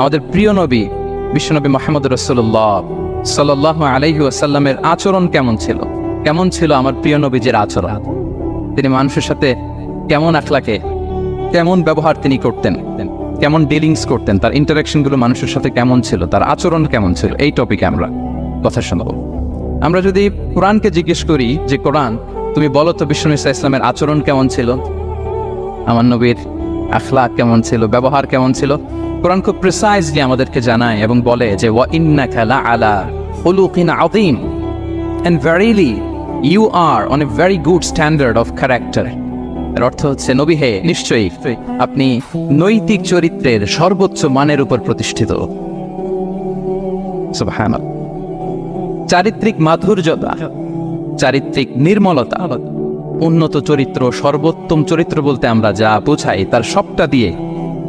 আমাদের প্রিয় নবী বিশ্বনবী মোহাম্মদ রসুল্লাহ সাল্লাহ আলহি আসাল্লামের আচরণ কেমন ছিল? কেমন ছিল আমার প্রিয় নবীজের আচরণ? তিনি মানুষের সাথে কেমন আখলাকে, কেমন ব্যবহার তিনি করতেন, কেমন ডিলিংস করতেন, তার ইন্টারাকশনগুলো মানুষের সাথে কেমন ছিল, তার আচরণ কেমন ছিল, এই টপিকে আমরা কথা শোনাবো। আমরা যদি কোরআনকে জিজ্ঞেস করি যে, কোরআন, তুমি বলো তো বিশ্বনবী ইসা ইসলামের আচরণ কেমন ছিল? আমার নবীর আখলাক কেমন ছিল, ব্যবহার কেমন ছিল? কোরআন খুব প্রিসাইজলি আমাদেরকে জানায় এবং বলে যে, ওয়া খেলা আলা আদিম and verily you are on a very good standard of character এর অর্থ হচ্ছে, নবী হে, নিশ্চয়ই আপনি নৈতিক চরিত্রের সর্বোচ্চ মানের উপর প্রতিষ্ঠিত। চারিত্রিক মাধুর্যতা, চারিত্রিক নির্মলতা, উন্নত চরিত্র, সর্বোত্তম চরিত্র বলতে আমরা যা বোঝাই তার সবটা দিয়ে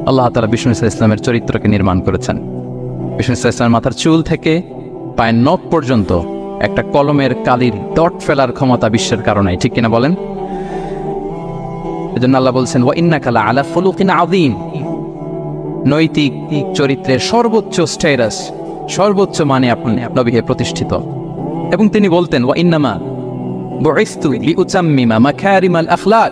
আল্লাহ তালা বিষ্ণু ইসা ইসলামের চরিত্রকে নির্মাণ করেছেন। বিষ্ণু ইসা ইসলামের মাথার চুল থেকে পায়ের নখ পর্যন্ত একটা কলমের কালির ডট ফেলার ক্ষমতা বিশ্বের কারণে ঠিক কিনা বলেন? এজন্য আল্লাহ বলছেন, ওয়া কালা আলা আদিম নৈতিক চরিত্রের সর্বোচ্চ স্টেটাস সর্বোচ্চ মানে আপনি নবীহে প্রতিষ্ঠিত। এবং তিনি বলতেন, ওয়া ইন্নামা বুইস্তু লিউতাম্মিমা মাকারিমাল আখলাক।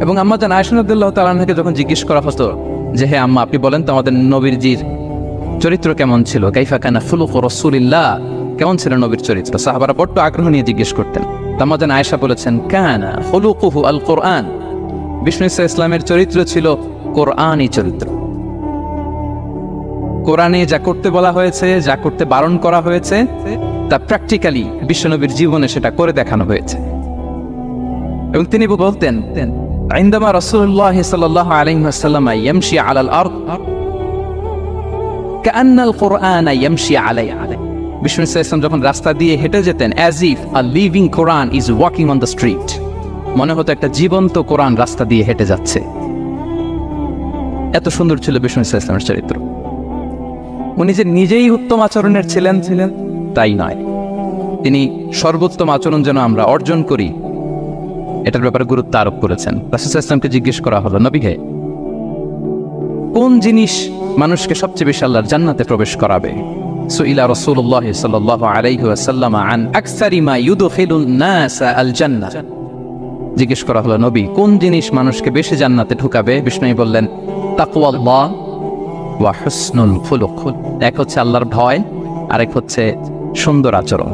এবং আম্মা জান আয়সনুদ্দুল্লাহ তালাকে যখন জিজ্ঞেস করা হতো যে, হে আম্মা, আপনি বলেন তো আমাদের নবীর জির চরিত্র কেমন ছিল? কাইফা কানা ফুলুক রসুলিল্লাহ। কেমন ছিল নবীর চরিত্র? সাহাবারা বড্ড আগ্রহ নিয়ে জিজ্ঞেস করতেন। তাম্মা জান আয়েশা বলেছেন, কানা ফুলুকুহু আল কোরআন বিষ্ণু ইসা ইসলামের চরিত্র ছিল কোরআনই চরিত্র। কোরআনে যা করতে বলা হয়েছে, যা করতে বারণ করা হয়েছে, তা প্র্যাকটিক্যালি বিশ্বনবীর জীবনে সেটা করে দেখানো হয়েছে। এবং তিনি বলতেন عندما رسول الله صلى الله عليه وسلم يمشي على الأرض كأن القرآن يمشي عليه বিষ্ণু ইসলাম যখন রাস্তা দিয়ে হেঁটে যেতেন as if a living Quran is walking on the street মনে হতো একটা জীবন্ত কোরআন রাস্তা দিয়ে হেঁটে যাচ্ছে এত সুন্দর ছিল বিষ্ণু ইসলামের চরিত্র উনি যে নিজেই উত্তম আচরণের ছিলেন ছিলেন তাই নয় তিনি সর্বোত্তম আচরণ যেন আমরা অর্জন করি এটার ব্যাপারে গুরুত্ব আরোপ করেছেন। রাসুল জিজ্ঞেস করা হলো নবীকে কোন জিনিস মানুষকে সবচেয়ে বেশি আল্লাহর জান্নাতে প্রবেশ করাবে? সুইলা রাসূলুল্লাহ সাল্লাল্লাহু আলাইহি আন আকসারি মা ইউদখিলুন নাস আল জিজ্ঞেস করা হলো, নবী, কোন জিনিস মানুষকে বেশি জান্নাতে ঢুকাবে? বিষ্ণু বললেন, তাকওয়াল্লাহ ওয়া হুসনুল খুলুক। এক হচ্ছে আল্লাহর ভয়, আরেক হচ্ছে সুন্দর আচরণ।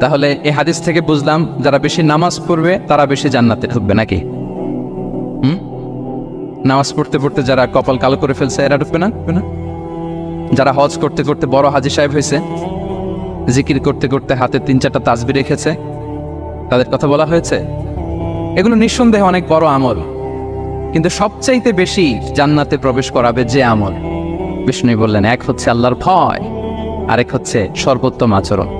তাহলে এই হাদিস থেকে বুঝলাম, যারা বেশি নামাজ পড়বে, তারা বেশি জান্নাতে ঢুকবে নাকি? হুম? নামাজ পড়তে পড়তে যারা কপাল কালো করে ফেলছে, এরা ঢুকবে না? ঢুকবে না? যারা হজ করতে করতে বড় হাজি সাহেব হয়েছে, জিকির করতে করতে হাতে তিন চারটা তাজবি রেখেছে, তাদের কথা বলা হয়েছে? এগুলো নিঃসন্দেহে অনেক বড় আমল। কিন্তু সবচাইতে বেশি জান্নাতে প্রবেশ করাবে যে আমল? বিষ্ণু বললেন, এক হচ্ছে আল্লাহর ভয়, আরেক হচ্ছে সর্বোত্তম আচরণ।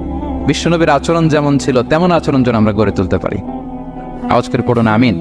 বিশ্বনবীর আচরণ যেমন ছিল, তেমন আচরণ যেন আমরা গড়ে তুলতে পারি। আওয়াজ করে পড়ুন আমিন।